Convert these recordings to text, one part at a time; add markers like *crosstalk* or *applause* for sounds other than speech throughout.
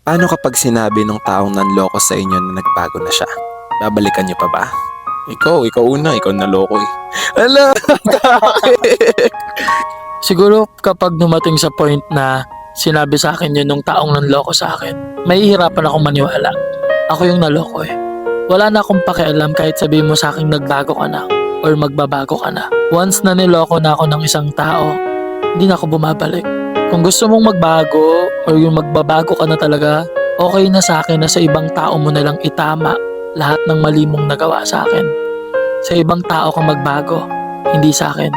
Paano kapag sinabi ng taong nanloko sa inyo na nagbago na siya? Babalikan niyo pa ba? Ikaw, ikaw una, ikaw naloko eh. Ala? *laughs* Siguro kapag dumating sa point na sinabi sa akin yun nung taong nanloko sa akin, may hihirapan akong maniwala. Ako yung naloko eh. Wala na akong pakialam kahit sabihin mo sa akin nagbago ka na or magbabago ka na. Once na niloko na ako ng isang tao, hindi na ako bumabalik. Kung gusto mong magbago or yung magbabago ka na talaga, okay na sa akin na sa ibang tao mo na lang itama lahat ng mali mong nagawa sa akin. Sa ibang tao ka magbago, hindi sa akin.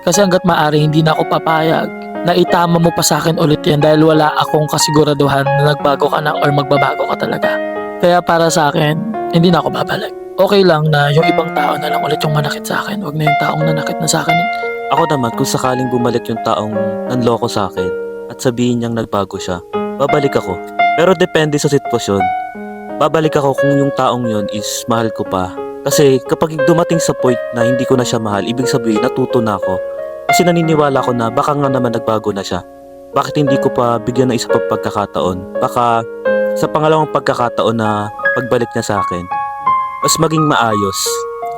Kasi hanggat maaari hindi na ako papayag na itama mo pa sa akin ulit yan dahil wala akong kasiguraduhan na nagbago ka na or magbabago ka talaga. Kaya para sa akin, hindi na ako babalik. Okay lang na yung ibang tao na lang ulit yung manakit sa akin. Huwag na yung taong nanakit na sa akin. Ako naman, kung sakaling bumalik yung taong nanloko sa akin at sabihin niyang nagbago siya, babalik ako. Pero depende sa sitwasyon. Babalik ako kung yung taong yon is mahal ko pa. Kasi kapag dumating sa point na hindi ko na siya mahal, ibig sabihin natuto na ako. Kasi naniniwala ko na baka nga naman nagbago na siya. Bakit hindi ko pa bigyan ng isa pang pagkakataon? Baka sa pangalawang pagkakataon na pagbalik niya sa akin, mas maging maayos.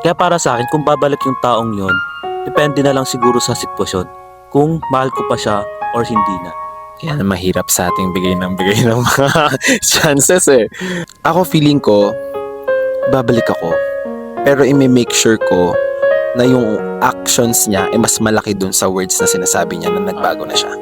Kaya para sa akin, kung babalik yung taong yon, Depende na lang siguro sa sitwasyon kung mahal ko pa siya or hindi na. Yan mahirap sa ating bigay ng bigay ng mga *laughs* chances eh. Ako feeling ko, babalik ako. Pero i-make sure ko na yung actions niya ay mas malaki dun sa words na sinasabi niya na nagbago na siya.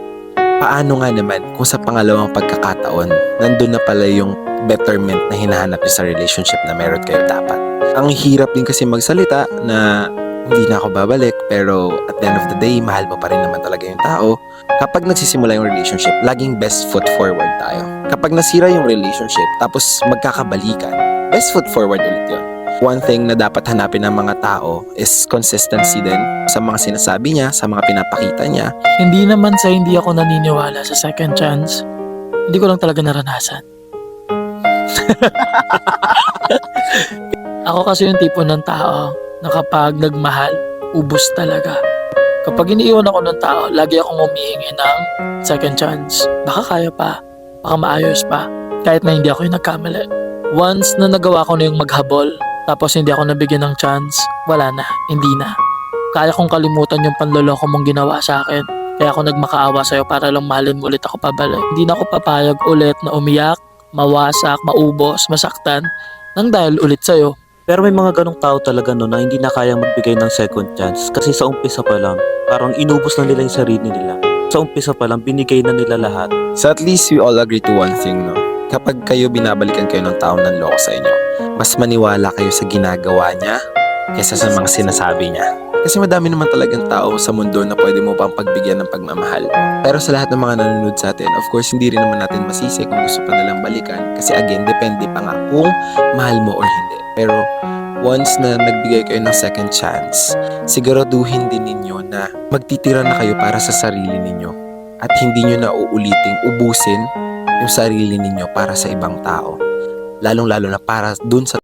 Paano nga naman kung sa pangalawang pagkakataon, nandun na pala yung betterment na hinahanap niya sa relationship na meron kayo dapat. Ang hirap din kasi magsalita na hindi na ako babalik pero at the end of the day, mahal mo pa rin naman talaga yung tao. Kapag nagsisimula yung relationship, laging best foot forward tayo. Kapag nasira yung relationship, tapos magkakabalikan, best foot forward ulit yun. One thing na dapat hanapin ng mga tao is consistency din sa mga sinasabi niya, sa mga pinapakita niya. Hindi naman sa hindi ako naniniwala sa second chance. Hindi ko lang talaga naranasan. *laughs* ako kasi yung tipo ng tao na kapag nagmahal, ubus talaga. Kapag iniiwan ako ng tao, lagi akong humihingi ng second chance. Baka kaya pa, baka maayos pa, kahit na hindi ako yung nagkamali. Once na nagawa ko na yung maghabol, tapos hindi ako nabigyan ng chance, wala na, hindi na. Kaya kong kalimutan yung panloloko mong ginawa sa akin. Kaya ako nagmakaawa sa'yo para lang mahalin mo ulit ako pabalik. Hindi na ako papayag ulit na umiyak, mawasak, maubos, masaktan, nang dahil ulit sa'yo. Pero may mga ganong tao talaga no na hindi na kayang magbigay ng second chance kasi sa umpisa pa lang, parang inubos na nila yung sarili nila. Sa umpisa pa lang, binigay na nila lahat. So at least we all agree to one thing, no? Kapag kayo binabalikan kayo ng taong nanloko sa inyo, mas maniwala kayo sa ginagawa niya kaysa sa mga sinasabi niya. Kasi madami naman talagang tao sa mundo na pwede mo pang pagbigyan ng pagmamahal. Pero sa lahat ng mga nanonood sa atin, of course, hindi rin naman natin masisi kung gusto pa nilang balikan. Kasi again, depende pa nga kung mahal mo or hindi. Pero once na nagbigay kayo ng second chance, siguraduhin din ninyo na magtitira na kayo para sa sarili ninyo. At hindi nyo na uuliting ubusin yung sarili ninyo para sa ibang tao. Lalong-lalo na para dun sa